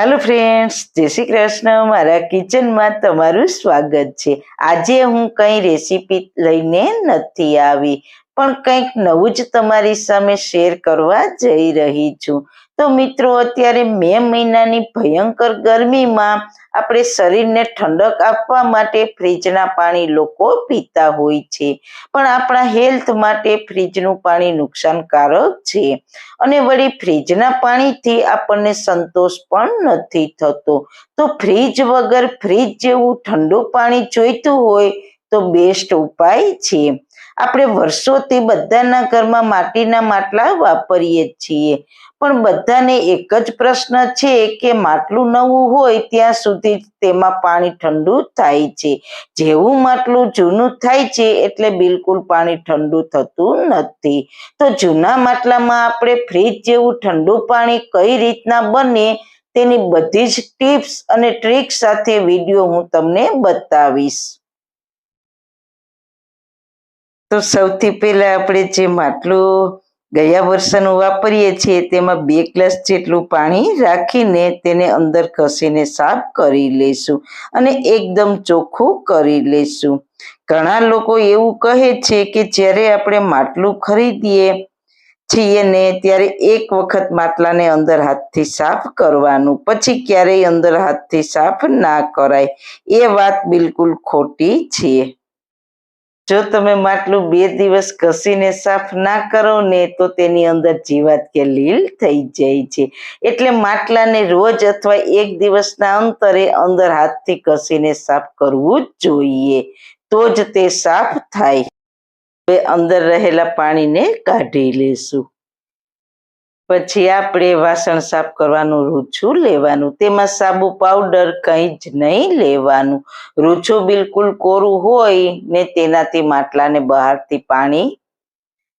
Hello friends જય શ્રી કૃષ્ણ. મારા કિચનમાં તમારું સ્વાગત છે. આજે હું કંઈ રેસીપી લઈને નથી આવી. પણ કંઈક નવું જ તમારી સામે શેર કરવા જઈ રહી છું. તો મિત્રો, અત્યારે મે મહિનાની ભયંકર ગરમીમાં આપણે શરીરને ઠંડક આપવા માટે ફ્રીજના પાણી લોકો પીતા હોય છે. પણ આપણા હેલ્થ માટે ફ્રીજનું પાણી નુકસાનકારક છે. અને વળી ફ્રીજના પાણીથી આપણને સંતોષ પણ નથી થતો. તો ફ્રીજ વગર ફ્રીજ જેવું ઠંડુ પાણી જોઈતું હોય તો બેસ્ટ ઉપાય છે. આપણે વર્ષોથી બધાના ઘરમાં માટીના માટલા વાપરીએ છીએ. પણ બધાને એક જ પ્રશ્ન છે કે માટલું નવું હોય ત્યાં સુધી તેમાં પાણી ઠંડુ થાય છે. જેવું માટલું જૂનું થાય છે એટલે બિલકુલ પાણી ઠંડુ થતું નથી. તો જૂના માટલામાં આપણે ફ્રીજ જેવું ઠંડુ પાણી કઈ રીતના બને તેની બધી જ ટિપ્સ અને ટ્રિક સાથે વીડિયો હું તમને બતાવીશ. તો સૌથી પહેલા આપણે જે માટલું ગયા વર્ષનું વાપરીએ છીએ, તેમાં બે ગ્લાસ જેટલું પાણી રાખીને તેને અંદર ઘસીને સાફ કરી લઈશું અને એકદમ ચોખ્ખું કરી લઈશું. ઘણા લોકો એવું કહે છે કે જ્યારે આપણે માટલું ખરીદીએ છીએ ને ત્યારે એક વખત માટલાને અંદર હાથથી સાફ કરવાનું, પછી ક્યારેય અંદર હાથથી સાફ ના કરાય. એ વાત બિલકુલ ખોટી છે. જો તમે માટલું બે દિવસ ઘસીને સાફ ના કરો ને, તો તેની અંદર જીવાત કે લીલ થઈ જાય છે. એટલે માટલાને રોજ અથવા એક દિવસના અંતરે અંદર હાથથી ઘસીને સાફ કરવું જ જોઈએ. તો જ તે સાફ થાય. હવે અંદર રહેલા પાણીને કાઢી લેશું. પછી આપણે વાસણ સાફ કરવાનું રૂછું લેવાનું. તેમાં સાબુ પાવડર કંઈ જ નહીં લેવાનું. રૂછું બિલકુલ કોરું હોય ને તેનાથી માટલાને બહારથી પાણી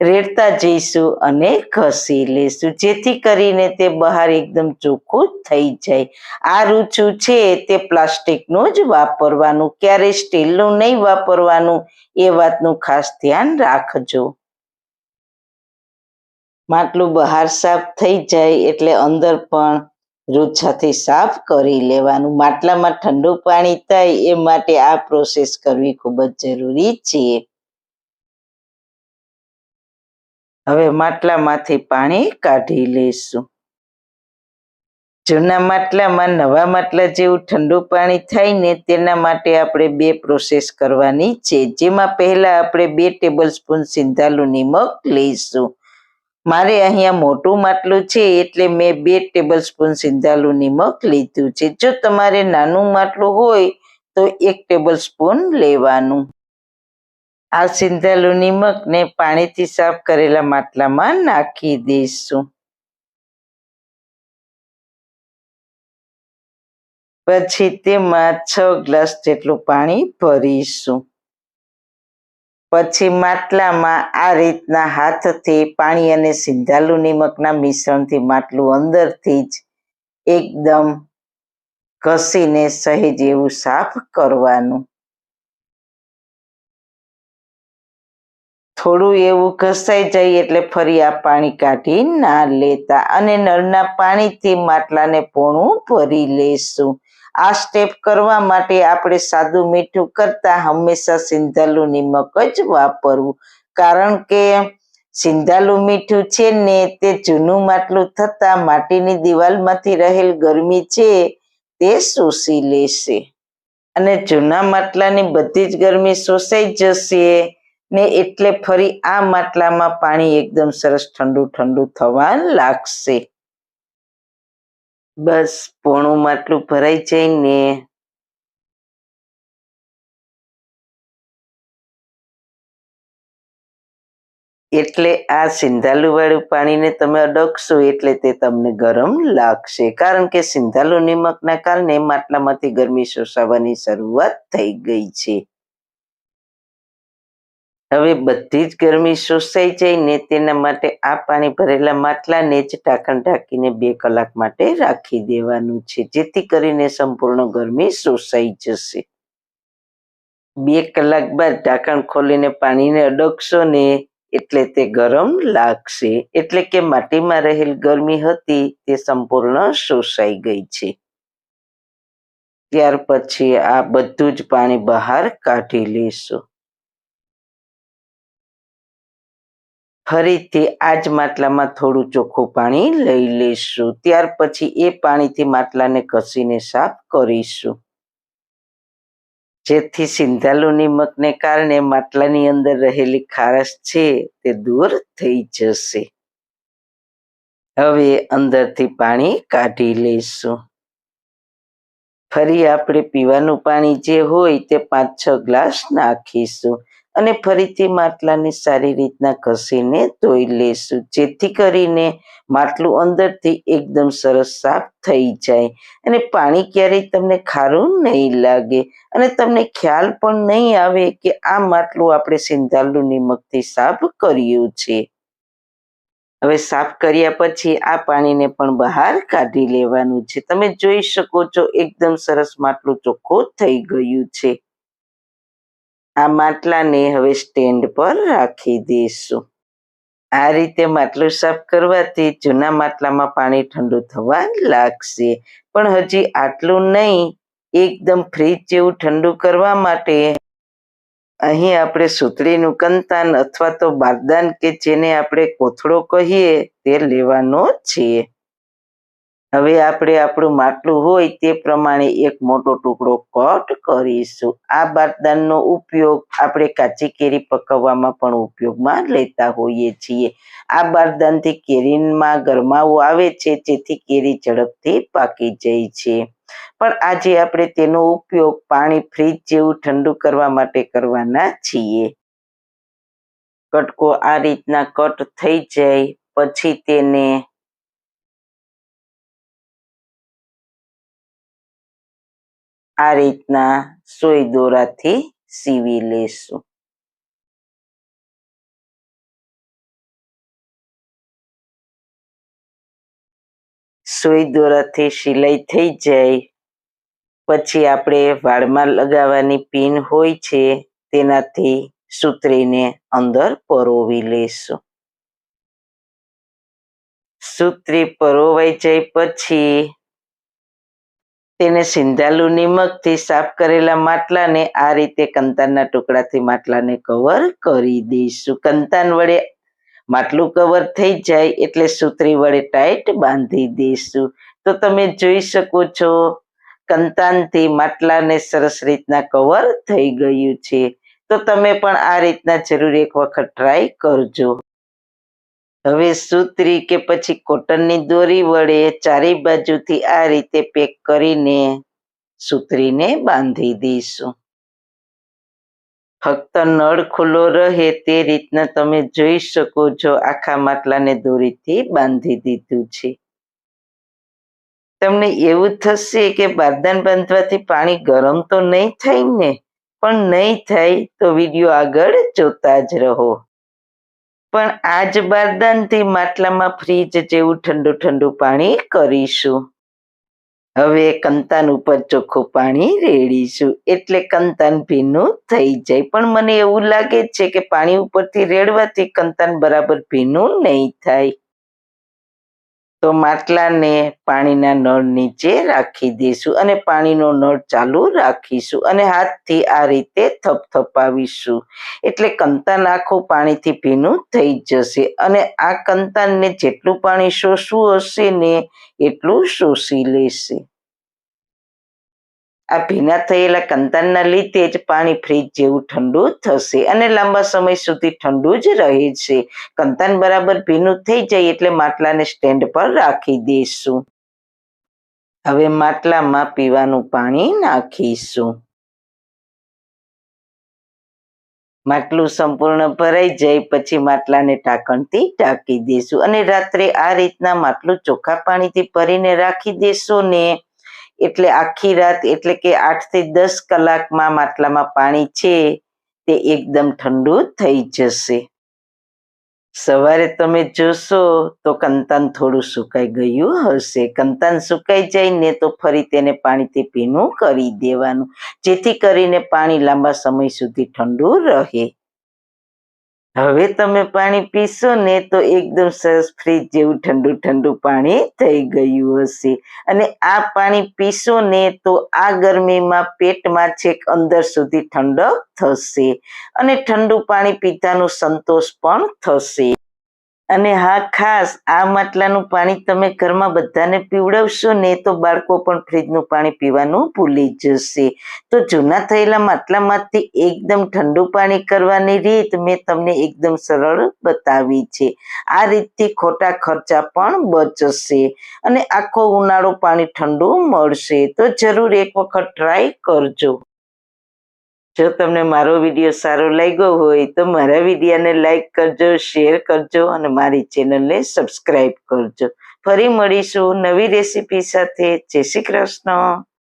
રેડતા જઈશું અને ઘસી લેશું. જેથી કરીને તે બહાર એકદમ ચોખ્ખું થઈ જાય. આ રૂચું છે તે પ્લાસ્ટિકનું જ વાપરવાનું. ક્યારેય સ્ટીલનું નહીં વાપરવાનું. એ વાતનું ખાસ ધ્યાન રાખજો. માટલું બહાર સાફ થઈ જાય એટલે અંદર પણ રૂછાથી સાફ કરી લેવાનું. માટલામાં ઠંડુ પાણી થાય એ માટે આ પ્રોસેસ કરવી ખૂબ જ જરૂરી છે. હવે માટલામાંથી પાણી કાઢી લઈશું. જૂના માટલામાં નવા માટલા જેવું ઠંડુ પાણી થાય ને તેના માટે આપણે બે પ્રોસેસ કરવાની છે. જેમાં પહેલા આપણે બે ટેબલ સ્પૂન સિંધાલું નિમક લઈશું. મારે અહીંયા મોટું માટલું છે એટલે મેં બે ટેબલ સ્પૂન સિંધાલું નિમક લીધું છે. જો તમારે નાનું માટલું હોય તો એક ટેબલ સ્પૂન લેવાનું. આ સિંધાલું નિમકને પાણીથી સાફ કરેલા માટલામાં નાખી દઈશું. પછી તેમાં છ ગ્લાસ જેટલું પાણી ભરીશું. પછી માટલામાં આ રીતના હાથથી પાણી અને સિંધાલુ નિમકના મિશ્રણથી માટલું અંદરથી જ એકદમ ઘસીને સહેજ એવું સાફ કરવાનું. થોડું એવું ઘસાઈ જાય એટલે ફરી આ પાણી કાઢી ના લેતા અને નળના પાણીથી માટલાને પોણું ભરી લેશું. આ સ્ટેપ કરવા માટે આપણે સાદું મીઠું કરતા હંમેશા સિંધાલું નિમક જ વાપરવું. કારણ કે સિંધાલું મીઠું છે ને તે જૂનું માટલું થતા માટીની દિવાલમાંથી રહેલ ગરમી છે તે શોષી લેશે. અને જૂના માટલાની બધી જ ગરમી શોષાઈ જશે ને એટલે ફરી આ માટલામાં પાણી એકદમ સરસ ઠંડુ ઠંડુ થવા લાગશે. બસ પોણું માટલું ભરાઈ જાય ને એટલે આ સિંધાલુ વાળું પાણીને તમે અડકશો એટલે તે તમને ગરમ લાગશે. કારણ કે સિંધાલુ નિમકના કારણે માટલામાંથી ગરમી શોષાવાની શરૂઆત થઈ ગઈ છે. હવે બધી જ ગરમી શોષાઈ ને તેના માટે આ પાણી ભરેલા માટલાને જ ઢાંકણ ઢાંકીને બે કલાક માટે રાખી દેવાનું છે, જેથી કરીને સંપૂર્ણ ગરમી શોષાઈ જશે. બે કલાક બાદ ઢાંકણ ખોલીને પાણીને અડકશો ને એટલે તે ગરમ લાગશે. એટલે કે માટીમાં રહેલ ગરમી હતી તે સંપૂર્ણ શોષાઈ ગઈ છે. ત્યાર પછી આ બધું જ પાણી બહાર કાઢી લઈશું ફરીથી આ જ માટલામાં થોડું ચોખ્ખું પાણી લઈ લઈશું ત્યાર પછી એ પાણીથી માટલાને ઘસીને સાફ કરીશું. જેથી સિંધાલુ નિમકને કારણે માટલાની અંદર રહેલી ખારશ છે તે દૂર થઈ જશે. હવે અંદરથી પાણી કાઢી લઈશું ફરી આપણે પીવાનું પાણી જે હોય તે પાંચ છ ગ્લાસ નાખીશું. અને ફરીથી માટલાને સારી રીતના ઘસીને ધોઈ લેશું, જેથી કરીને માટલું અંદરથી એકદમ સરસ સાફ થઈ જાય અને પાણી ક્યારેય તમને ખારું નહીં લાગે અને તમને ખ્યાલ પણ નહીં આવે કે આ માટલું આપણે સિંધાલુ નિમકથી સાફ કર્યું છે. હવે સાફ કર્યા પછી આ પાણીને પણ બહાર કાઢી લેવાનું છે. તમે જોઈ શકો છો, એકદમ સરસ માટલું ચોખ્ખું થઈ ગયું છે. આ માટલાને હવે સ્ટેન્ડ પર રાખી દઈશું. આ રીતે માટલું સાફ કરવાથી જૂના માટલામાં પાણી ઠંડુ થવા લાગશે. પણ હજી આટલું નહીં, એકદમ ફ્રીજ જેવું ઠંડુ કરવા માટે અહીં આપણે સુતળીનું કંતાન અથવા તો બારદાન કે જેને આપણે કોથળો કહીએ તે લેવાનો છે હવે આપણે આપણું માટલું હોય તે પ્રમાણે એક મોટો ટુકડો કટ કરીશું. આ બારદાનનો ઉપયોગ આપણે કાચી કેરી પકવવામાં પણ ઉપયોગમાં લેતા હોઈએ છીએ. આ બારદાનથી કેરીમાં ગરમાવો આવે છે, જેથી કેરી ઝડપથી પાકી જાય છે. પણ આજે આપણે તેનો ઉપયોગ પાણી ફ્રીજ જેવું ઠંડુ કરવા માટે કરવાના છીએ. કટકો આ રીતના કટ થઈ જાય, પછી તેને આ રીતના સોય દોરાથી સીવી લેશું. સોય દોરાથી સિલાઈ થઈ જાય, પછી આપણે વાળમાં લગાવવાની પિન હોય છે તેનાથી સૂતરીને અંદર પરોવી લેશું. સૂત્રી પરોવાઈ જાય પછી તેને સિંધાલુ નિમકથી સાફ કરેલા માટલાને આ રીતે કંતાનના ટુકડાથી માટલાને કવર કરી દઈશું. કંતાન વડે માટલું કવર થઈ જાય એટલે સૂત્રી વડે ટાઈટ બાંધી દઈશું. તો તમે જોઈ શકો છો, કંતાનથી માટલાને સરસ રીતના કવર થઈ ગયું છે. તો તમે પણ આ રીતના જરૂર એક વખત ટ્રાય કરજો. હવે સૂત્રી કે પછી કોટનની દોરી વડે ચારે બાજુથી આ રીતે પેક કરીને સૂત્રીને બાંધી દઈશું. ફક્ત નળ ખુલ્લો રહે તે રીતના તમે જોઈ શકો છો આખા માટલાને દોરીથી બાંધી દીધું છે. તમને એવું થશે કે બારદાન બાંધવાથી પાણી ગરમ તો નહીં થાય ને, પણ નહીં થાય તો વીડિયો આગળ જોતા જ રહો. પણ આજ બારદાનથી માટલામાં ફ્રીજ જેવું ઠંડુ ઠંડુ પાણી કરીશું. હવે કંતાન ઉપર ચોખ્ખું પાણી રેડીશું. એટલે કંતાન ભીનું થઈ જાય. પણ મને એવું લાગે છે કે પાણી ઉપરથી રેડવાથી કંતાન બરાબર ભીનું નહીં થાય. તો માટલાને પાણીના નળ નીચે રાખી દઈશું અને પાણીનો નળ ચાલુ રાખીશું અને હાથથી આ રીતે થપથપાવીશું. એટલે કંતાન આખું પાણીથી ભીનું થઈ જશે અને આ કંતાનને જેટલું પાણી શોષવું હશે ને એટલું શોષી લેશે. આ ભીના થયેલા કંતાનના લીધે જ પાણી ફ્રીજ જેવું ઠંડુ થશે અને લાંબા સમય સુધી ઠંડુ જ રહે છે. કંતાન બરાબર ભીનું થઈ જાય એટલે માટલાને સ્ટેન્ડ પર રાખી દઈશું. હવે માટલામાં પીવાનું પાણી નાખીશું. માટલું સંપૂર્ણ ભરાઈ જાય પછી માટલાને ઢાંકણથી ઢાંકી દઈશું અને રાત્રે આ રીતના માટલું ચોખ્ખા પાણીથી ભરીને રાખી દેશો ને. એટલે આખી રાત, એટલે કે આઠથી દસ કલાકમાં માટલામાં પાણી છે, તે એકદમ ઠંડુ થઈ જશે. સવારે તમે જોશો તો કંતાન થોડું સુકાઈ ગયું હશે. કંતાન સુકાઈ જાય ને તો ફરી તેને પાણીથી ભીનું કરી દેવાનું, જેથી કરીને પાણી લાંબા સમય સુધી ઠંડુ રહે. હવે તમે પાણી પીશો ને તો એકદમ સરસ ફ્રીજ જેવું ઠંડુ ઠંડુ પાણી થઈ ગયું હશે. અને આ પાણી પીશો ને તો આ ગરમીમાં પેટમાં છેક અંદર સુધી ઠંડક થશે. અને ઠંડુ પાણી પીતાનો સંતોષ પણ થશે. અને હા, ખાસ, આ માટલાનું પાણી તમે ઘરમાં બધાને પીવડાવશો ને તો બાળકો પણ ફ્રીજનું પાણી પીવાનું ભૂલી જશે. તો જૂના થયેલા માટલામાંથી એકદમ ઠંડુ પાણી કરવાની રીત મેં તમને એકદમ સરળ બતાવી છે. આ રીતથી ખોટા ખર્ચા પણ બચશે અને આખો ઉનાળો પાણી ઠંડુ મળશે. તો જરૂર એક વખત ટ્રાય કરજો. જો તમને મારો વીડિયો સારો લાગ્યો હોય તો મારા વિડીયાને લાઈક કરજો, શેર કરજો અને મારી ચેનલને સબસ્ક્રાઈબ કરજો. ફરી મળીશું નવી રેસીપી સાથે. જય શ્રી કૃષ્ણ.